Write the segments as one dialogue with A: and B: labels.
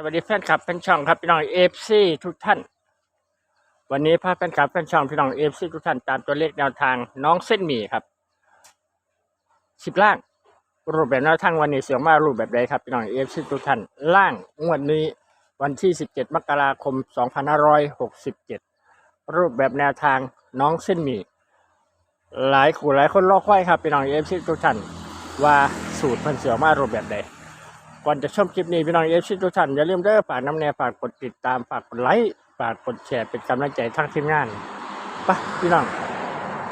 A: สวัสดีแฟนคลับแฟนช่องครับพี่น้องเอฟซีทุกท่าน วันนี้พาแฟนคลับแฟนช่องพี่น้องเอฟซีทุกท่านตามตัวเลขแนวทางน้องเส้นหมี่ครับสิบล่าง รูปแบบแนวทางวันนี้เสียงมารูปแบบใดครับพี่น้องเอฟซีทุกท่านล่างงวดนี้วันที่สิบเจ็ดมกราคมสองพันห้าร้อยหกสิบเจ็ดรูปแบบแนวทางน้องเส้นหมี่หลายขู่หลายคนรอกคอยครับพี่น้องเอฟซีทุกท่านว่าสูตรมันเสียงมารูปแบบใด ก่อนจะชมคลิปนี้พี่น้องเอฟซีทุกท่านอย่าลืมเด้อฝากน้ำแนวฝากกดติดตามฝากกดไลค์ฝากกดแชร์เป็นกำลังใจทั้งทีมงานปะพี่น้อง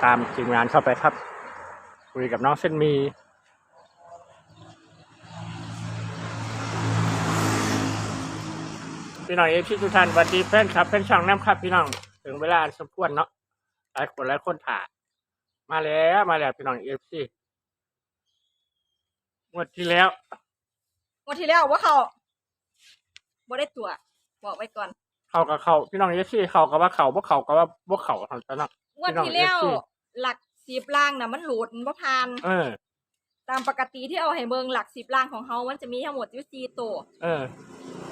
A: ตามทีมงานเข้าไปครับ คุยกับน้องเส้นมีพี่น้องเอฟซีทุกท่านสวัสดีแฟนคลับแฟนช่องน้ำครับพี่น้องถึงเวลาสมควรเนาะหลายคนหลายคนถ่ายมาแล้วมาแล้วพี่น้องเอฟซีงวดที่แล้ว
B: วันที่แล้วว่าเขาบ่ได้ตัว บอกไว้ก่อน
A: เขากับเขาพี่น้องเอฟซีเขากับว่าเขาพวกเขากับว่าพวกเขาทำตอนนั้น
B: งวันที่แล้ว
A: พี่น้อง FC
B: หลักสิบล่างน่ะมันหลุดมันบ่ผ่าน
A: เออ
B: ตามปกติที่เอาให้เบิ่งหลักสิบล่างของเฮามันจะมีทั้งหมดอยู่สี่ตัว
A: เออ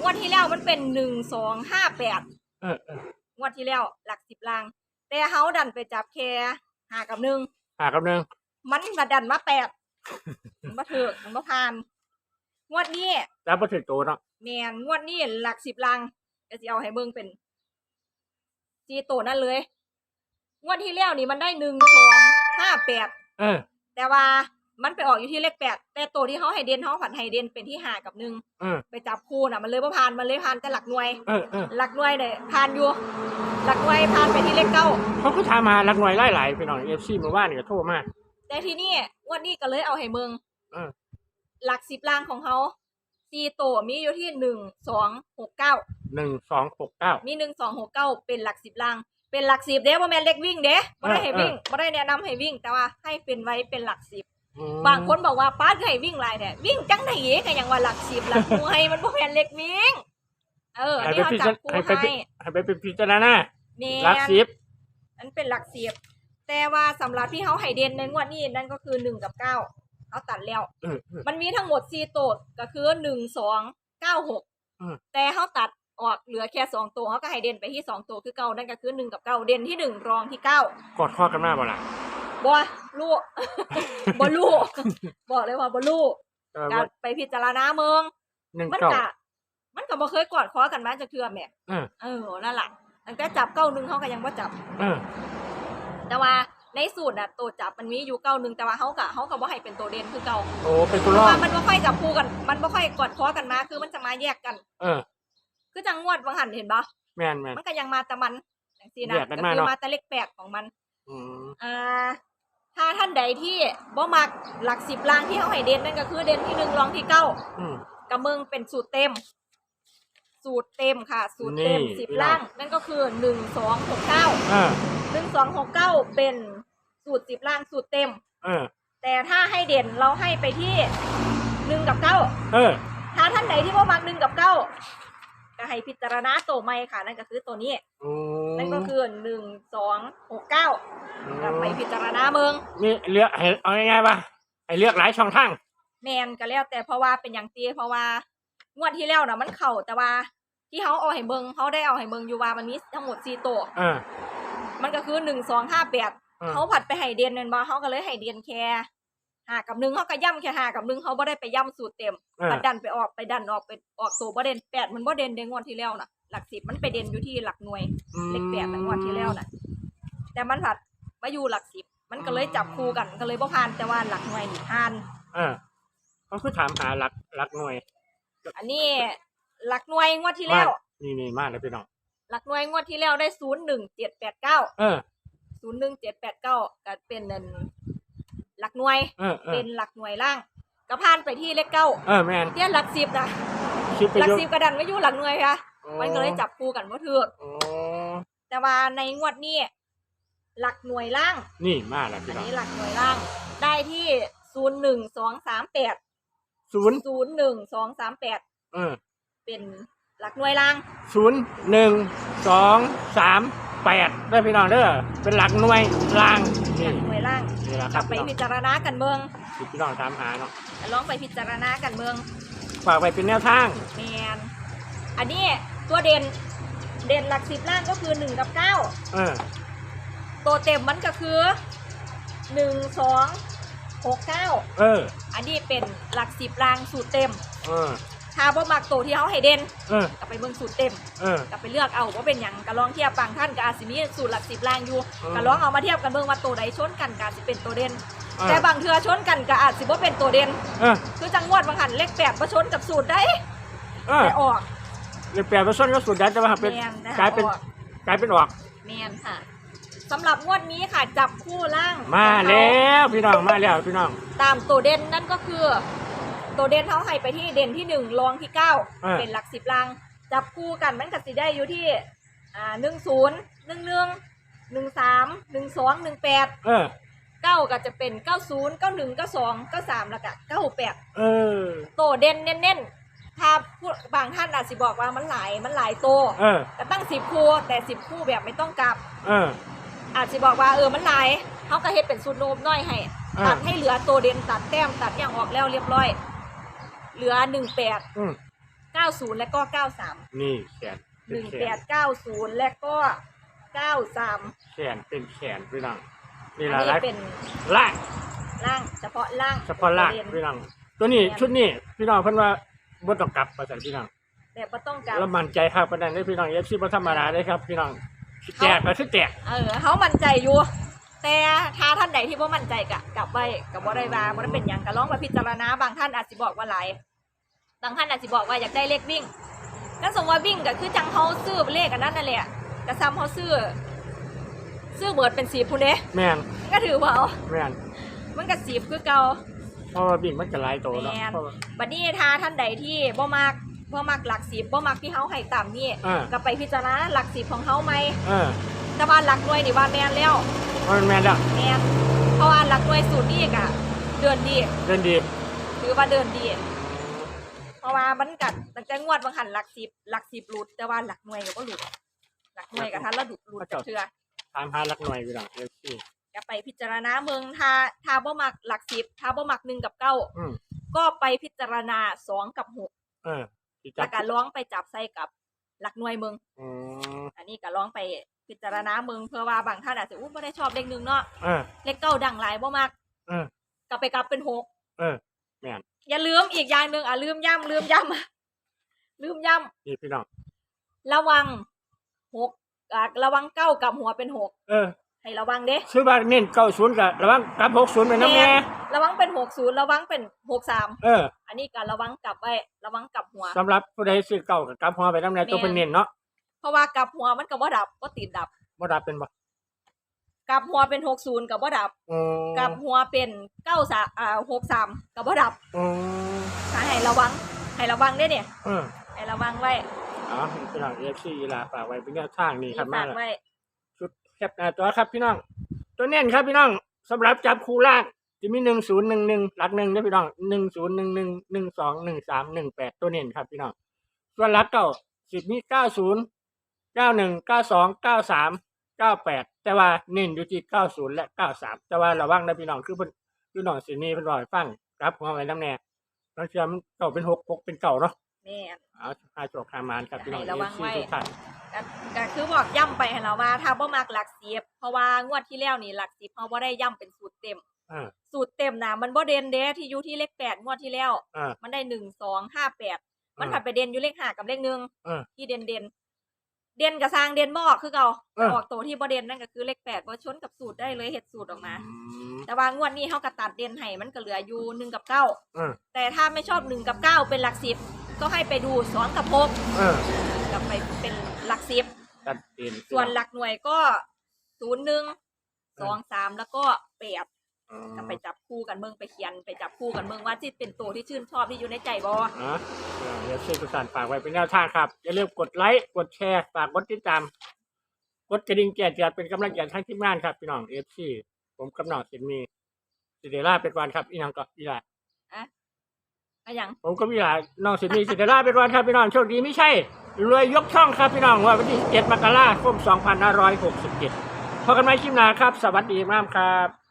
B: งวันที่แล้วมันเป็นหนึ่งสองห้าแปด
A: เออเออง
B: วันที่แล้วหลักสิบล่าง แต่เฮาดันไปจับแค่หากับหนึ่ง
A: หากับหนึ่ง
B: มันมาดันมาแปดมันมาเถือกมันมาผ่าน งวดนี้
A: แล้วพอถึงตัวเนาะ
B: แมนงวดนี้หลักสิบล่างก็จะเอาให้เบิ่งเป็นสี่ตัวนั่นเลย งวดที่แล้วนี่มันได้หนึ่งสองห้าแปด
A: เออ
B: แต่ว่ามันไปออกอยู่ที่เลขแปดแต่ตัวที่เขาให้เด่นเขาผัดให้เด่นเป็นที่ห้ากับหนึ่ง
A: เออ
B: ไปจับคู่น่ะมันเลยว่าผ่านมันเลยผ่านแต่หลักหน่วย
A: เออเออ
B: หลักหน่วยเนี่ยผ่านอยู่ หลักหน่วยผ่านไปที่เลขเก้า
A: เขาก็ทำมาลักหน่วยไล่หลายพี่น้องเอฟซีเมื่อวานนี่ก็โทรมา
B: แต่ทีนี้งวันนี้ก็เลยเอาให้เมือง
A: เออ
B: หลักสิบล่างของเขาสี่ตัวมีอยู่ที่หนึ่งสองหกเก้า
A: หนึ่งสองหกเก้า
B: มีหนึ่งสองหกเก้าเป็นหลักสิบล่าง เป็นหลักสิบเด้ว่าแมนเล็กวิ่งเด้ไม่ได้ให้วิ่งไม่ได้แนะนำให้วิ่ง แต่ว่าให้เป็นไว้เป็นหลักสิบบางคนบอกว่าป้าจะให้วิ่งไรเนี่ยวิ่งจังไหนเอ๋ก็ยังว่าหลักสิบหลักหน่วยมันบ่แม่นเล็กวิ่ง เอออัน
A: ให้
B: นี้
A: ไป
B: เขา
A: พิ
B: จั
A: จา
B: บคู่
A: ให้ไป
B: ให้
A: พิให้ไปเป็นพิจารณา
B: แม่
A: ลักสิบ
B: อันเป็นหลักสิบแต่ว่าสำหรับที่เขาให้เด่นในงวดนี้นั่นก็คือหนึ่งกับเก้า เขาตัดแล้ว
A: เออเออ
B: มันมีทั้งหมดสี่ตัวก็คือหนึ่งสองเก้าหก
A: อืม
B: แต่เขาตัดออกเหลือแค่สองตัวเขาก็ให้เด่นไปที่สองตัวคือเก้านั่นก็คือหนึ่งกับเก้าเด่นที่หนึ่งรองที่เก้าก
A: อดข้อกันมาบ่ล่ะ
B: บ่ลูกบ่ลูกบอกเลยว่าบ่ลูก
A: เออ
B: การไปพิจารณาเมือง
A: หนึ่ง
B: มัน
A: เก้ากะ
B: มันก็บ่เคยกอดคอกันมาจากเทื่อแหม่
A: เออ
B: เออนั่นแหละตั้งแต่จับเก้าหนึ่งเขาก็ยังบ่จับ
A: เออ
B: แต่ว่า ในสูตรน่ะตัวจับมันมีอยู่เก้าหนึ่งแต่ว่าเขากะเขาก็บ่ให้เป็นตัวเด่นคือเก่า
A: โอ้เป็น
B: เพ
A: ตัวร
B: ราะ
A: อ
B: ว่า
A: ด
B: มันบ่ค่อยจับคู่กัน มันบ่ค่อยกอดคอกันมา คือมันจะมาแยกกัน
A: เออ
B: คือจังงวดบางหันเห็นปะ
A: แม่นแม่น
B: มันก็ยังมาแต่มันจังซี่นะ
A: แยกกันมา
B: คื
A: เนาะ
B: มาแต่เลขแปดของมัน
A: อืม
B: อ่า ถ้าท่านใดที่บ่มักหลักสิบล่างที่เขาให้เด่นนั่นก็คือเด่นที่หนึ่งรองที่เก้า
A: อืม
B: กับมึงเป็นสูตรเต็ม สูตรเต็มค่ะ สูตรเต็ม
A: นี่
B: สิบ
A: พี่น้อง
B: ล่าง นั่นก็คือหนึ่งสองหกเก้า
A: เออ
B: หนึ่งสองหกเก้าเป็น สูตรสิบล่างสูตรเต็ม
A: เออ
B: แต่ถ้าให้เด่นเราให้ไปที่หนึ่งกับเก้า
A: เออ
B: ถ้าท่านไหนที่ว่ามักหนึ่งกับเก้าก็ให้พิจารณาตัวใหม่ค่ะ นั่นก็คือตัวนี้
A: อืม
B: นั่นก็คือหนึ่งสองหกเก้าก็ไปพิจารณาเมือง
A: นี่เลือกให้เอาง่ายๆป่ะให้เลือกหลายช่องทาง
B: แมนก็แล้วแต่เพราะว่าเป็นอย่างตีเพราะว่างวดที่แล้วนะมันเข่าแต่ว่าที่เขาเอาให้เบิงเขาได้เอาให้เบิงอยู่ว่ามันมีทั้งหมดสี่ตัว
A: เออ
B: มันก็คือหนึ่งสองห้าแปด
A: เออ
B: เขาผัดไปให้เดียนเงินมาเขาก็เลยให้เดียนแค่หากับหนึ่งเขาก็ย่ำแค่หากับหนึ่งเขาบ่ได้ไปย่ำสูตรเต็ม
A: เออ
B: ปัดดันไปออกไปดันออกไปออกตัวบ่เด่นแปดมันบ่เด่นเดงงวดที่แล้วน่ะ หลักสิบมันไปเด่นอยู่ที่หลักหน่วยเลขแปดในงวดที่แล้วน่ะ แต่มันผัดมาอยู่หลักสิบมันก็เลยจับคู่กันก็เลยบ่ผ่านแต่ว่าหลักหน่วยนี่ผ่าน
A: เออเขาคือถามหาหลักหลักหน่วย
B: อันนี้หลักหน่วยงวดที่แล้ว
A: นี่นี่มากเลยพี่น้อง
B: หลักหน่วยงวดที่แล้วได้ศูนย์หนึ่งเจ็ดแปดเก้า
A: เออ
B: ศูนย์หนึ่งเจ็ดแปดเก้าก็เป็นเงินหลักหน่วย
A: เออเอ
B: เป็
A: อน
B: หลักหน่วยล่างก็ผ่านไปที่เลขเก้า
A: เออแม่น
B: เทียนหลักสิบนะ
A: คิดไป
B: หลัก
A: เยอะ
B: สิบกระดันไม่อยู่หลักหน่วยค่ะมันก็เลยจับคู่กันว่าเถือก
A: โอ้
B: แต่ว่าในงวดนี้หลักหน่วยล่าง
A: นี่มากเลย
B: อั
A: พี่
B: น
A: น้อง
B: นี้หลักหน่วยล่าง ได้ที่ศูนย์หนึ่งสองสามแปด
A: ศูนย์
B: ศูนย์หนึ่งสองสามแปด
A: เออ
B: เป็นหลักหน่วยล่าง
A: ศูนย์หนึ่งสองสาม แปดได้พี่น้องเด้อเป็นหลักหน่วยล่าง
B: ห
A: นี่
B: ลักหน่วยล่าง
A: นี่แหละค
B: ก
A: รั
B: ลั
A: บบ
B: ไป
A: พี่น้อง
B: พิจารณากันเมือง
A: ที่พี่น้องถามหาเนาะ
B: ลองไปพิจารณากันเมือง
A: ฝากไปเป็นแนวทาง
B: แมนนนี้ตัวเด่นเด่นหลักสิบล่างก็คือหนึ่งกับเก้า
A: เออ
B: ตัวเต็มมันก็คือหนึ่งสองหกเก้า
A: เออ
B: อันนี้เป็นหลักสิบล่างสูตรเต็ม
A: เออ
B: ถ้าบ่มักตัวที่เขาให้เด่น
A: เออ
B: ก็ไปเบิ่งสูตรเต็ม
A: เออ
B: ก็ไปเลือกเอาว่าเป็นหยังก็ลองเทียบบางท่านก็อาจสิมีสูตรหลักสิบล่างอยู่
A: อืม
B: ก็ลองเอามาเทียบกันเบิ่งว่าตัวใดชนกันก็อาจสิเป็นตัวเด่น
A: เออ
B: แต่บางเทือชนกันก็อาจสิบ่เป็นตัวเด่น
A: เออ
B: คือจังงวดบางหันเลขแปดมาชนกับสูตรได้
A: เออ
B: แต่ออก
A: เรียกแปลว่าส้นก็สุดยันจะมาเป็น
B: แม่นนะคะ
A: กลายเป็น
B: ออก
A: กลายเป็นออก
B: แมนค่ะสำหรับงวดนี้ค่ะจับคู่ล่าง
A: มา
B: ของเข
A: แล้วพี่น้องมาแล้วพี่น้อง
B: ตามตัวเด่นนั่นก็คือ ตัวเด่นเขาให้ไปที่เด่นที่หนึ่งรองที่เก้า
A: อ่า
B: เป็นหลักสิบล่างจับคู่กันมันก็สิได้อยู่ที่อ่าหนึ่งศูนย์หนึ่งหนึ่งหนึ่งสามหนึ่งสองหนึ่งแปด
A: เออ
B: เก้าก็จะเป็นเก้าศูนย์เก้าหนึ่งเก้าสองเก้าสามแล้วก็เก้าแปด
A: เออ
B: ตัวเด่นเน้นๆ ถ้าผู้บางท่านอาจสิบอกว่ามันหลายมันหลายตัว
A: เออ
B: แต่ตั้งสิบคู่แต่สิบคู่แบบไม่ต้องกลับ
A: เออ
B: อาจสิบอกว่าเออมันหลายเขาก็เฮ็ดเป็นสูตรโนมน้อยให้
A: อ่า
B: ตัดให้เหลือตัวเด่นตัดแต้มตัดอย่างออกแล้วเรียบร้อย เหลือหนึ่งแปด
A: อืม
B: เก้าศูนย์และก็เก้าสาม
A: นี่แขน
B: ห
A: เป็น
B: นึ่ง
A: แข
B: แป
A: น
B: ดเก้าศูนย์และก็เก้าสาม
A: แขนเป็นแขนพี่น้องนี่
B: อัน
A: ละ
B: นี้
A: ละ
B: เป็น
A: ล่าง
B: ล่างเฉพาะล่าง
A: เฉพาะล่าง
B: ตัวเด่น
A: พี่น้องตัวนี้ชุดนี้พี่น้องเพิ่นว่าบ่ต้องกลับประสันพี่น้อง
B: แต่บ่ต้องการ
A: แล้วมั่นใจครับประเด็นนี้พี่น้องเอฟซีบ่ธรรมดาเลยครับพี่น้องสิแตกก็สิแตก
B: เออเขามั่นใจอยู่ แต่ถ้าท่านใดที่บ่มั่นใจกะกลับไปกับบ่ได้ว่าบ่ได้เป็นหยังก็ลองไปพิจารณาบางท่านอาจสิบอกว่าหลายบางท่านอาจสิบอกว่าอยากได้เลขวิ่งก็สมมติว่าวิ่งก็คือจังเขาซื้อเลขอันนั้นนั่นแหละก็ซ้ำเขาซื้อซื้อเบิดเป็นสีพุ่นเด้
A: แม่น
B: ก็ถือว่าเอา
A: แม่น
B: มันก็สีคือเก่า
A: เพราะว่าบิ่งมันก็หลายโตเนาะ
B: แม่น
A: เพราะว่า
B: บัดนี้ถ้าท่านใดที่บ่มักบ่มักหลักสิบบ่มักที่เฮาให้ตามนี่
A: อ่า
B: ก็ไปพิจารณาหลักสิบของเฮาไหม
A: เออ
B: แต่ว่าหลักหน่วยนี่ว่าแม่นแล้ว
A: มันแม่นแล้ว
B: แม่นเพราะว่าหลักหน่วยสูตรนี่ก็เดือนดี
A: เดินดี
B: ถือว่าเดินดี เพราะว่ามันกัดตั้งแต่งวดบางหันหลักสิบหลักสิบหลุดแต่ว่าหลักหน่วยก็บ่หลุดหลักหน่วยกับท่านละหลุดหลุดจากเทือ
A: ตามหาหลักหน่วยพี่น้องเอฟซี
B: ก็ไปพิจารณาเมืองถ้าถ้าบ่มักหลักสิบถ้าบ่มักหนึ่งกับเก้า
A: อืม
B: ก็ไปพิจารณาสองกับหก
A: เออสิจั
B: แล้
A: บ
B: วก็ร้องไปจับใส่กับ หลักหน่วยเมือง
A: อืม
B: อันนี้ก็ร้องไปพิจารณาเมืองเพื่อว่าบางท่านอาจจะอู้ไม่ได้ชอบเลขหนึ่งเนาะ
A: เออ
B: เลขเก้าดังหลายบ่มัก
A: เออ
B: กลับไปกลับเป็นหก
A: เออแม่น
B: อย่าลืมอีกอย่างหนึ่งอะลืมย้ำลืมย้ำลืมย้
A: นี่พี่น้องำ
B: ระวังหกอะระวังเก้ากับหัวเป็นหก
A: เออ
B: ให้ระวังเด้
A: ซื้อบ้านเน้น90กับระวังกลับ60ไปนำแน่
B: ระวังเป็นหกศูนย์ระวังเป็นหกสาม
A: เออ
B: อันนี้ก็ระวังกลับไว้ระวังกลับหัว
A: สำหรับผู้ใดซื้อเก่ากับกลับหัวไปนำแน่ตัวเพิ่นเน้นเนาะ
B: เพราะว่ากลับหัวมันก็บ่ดับก็ติดดับ
A: บ่ดับเป็นบ่
B: กลับหัวเป็นหกศูนย์กับบ่ดับ
A: อืม
B: กลับหัวเป็นเก้าสามอ่าหกสามกับบ่ดับ
A: อืม
B: ถ้าให้ระวังให้ระวังได้เนี่ย
A: เออ
B: ให้ระวังไว้
A: อ๋อพี่น้อง FC อีหลาฝากไว้เป็นแนวทางนี่ครับมา
B: ฝาก
A: แล้ว
B: ไว้
A: ชุด แคปหน้าจอครับพี่น้อง ตัวเน้นครับพี่น้องสำหรับจับคู่ล่างจะมีหนึ่งศูนย์หนึ่งหนึ่งหลักหนึ่งนะพี่น้องหนึ่งศูนย์หนึ่งหนึ่งหนึ่งสองหนึ่งสามหนึ่งแปดตัวเน้นครับพี่น้องส่วนหลักเก้าสิบมีเก้าศูนย์เก้าหนึ่งเก้าสองเก้าสามเก้าแปดแต่ว่าเน้นอยู่ที่เก้าศูนย์และเก้าสามแต่ว่าระวังนะพี่น้องคือเพิ่นพี่น้องสินีเพิ่นบอกให้ฟังรับหัวไว้น้ำแน่บางเทีมันเก่าเป็นหกหกเป็นเก่าเนาะ
B: แม่น
A: เอาหาโจกหามานครับพี่น้อง
B: ให้ระวัง
A: เอฟซี
B: ไว้
A: ทุกท่าน
B: ก็ก็คือบอกย่ำไปให้เราว่าถ้าบ่มักหลักสิบเพราะว่างวดที่แล้วนี่หลักสิบเขาบ่ได้ย่ำเป็นสูตรเต็ม
A: อ่า
B: สูตรเต็มนะมันบ่เด่นเด้ที่อยู่ที่เลขแปดงวดที่แล้ว
A: อ่า
B: มันได้หนึ่งสองห้าแปดมัน
A: อ่า
B: ผัดไปเด่นอยู่เลขห้ากับเลขหนึ่ง
A: เออ
B: ที่เด่นเด่นเด่นกับสร้างเด่นบ่ออกคือเก่า
A: เออ
B: ออกตัวที่บ่เด่นนั่นก็คือเลขแปดบ่ชนกับสูตรได้เลยเฮ็ดสูตรออกมา
A: อืม
B: แต่ว่างวดนี้เขาก็ตัดเด่นให้มันก็เหลืออยู่หนึ่งกับเก้า
A: เออ
B: แต่ถ้าไม่ชอบหนึ่งกับเก้าเป็นหลักสิบ ก็ให้ไปดูสองกับหก
A: เออ
B: กลับไปเป็นหลักสิบ
A: ตัดเอง
B: ส่วนหลักหน่วยก็ศูนย์หนึ่งสองสามแล้วก็แปด
A: อ๋อ
B: ก็ไปจับคู่กันเมืองไปเขียนไปจับคู่กันเมืองว่าที่เป็นตัวที่ชื่นชอบที่อยู่ในใจบอ
A: อะเดี๋ยวช่วยทุกท่านฝากไว้เป็นแนวทางครับ อย่าลืมกดไลค์ กดแชร์ ฝากกดติดตาม กดกระดิ่งแจ้งเตือนเป็นกำลังใจทั้งทีมงานครับ พี่น้องเอฟซีผมกำนองสินมีสิเดล่าเป็นวันครับ อีนังก็อีหลา
B: อะ ก็ยัง
A: ผมก็อีหลานน้องสิมีสิเดล่าเป็นวันครับพี่น้องโชคดีไม่ใช่รวยยกช่องครับพี่น้องว่าวันที่7มกราคม2567พบกันใหม่คลิปหน้าครับ สวัสดีมากครับ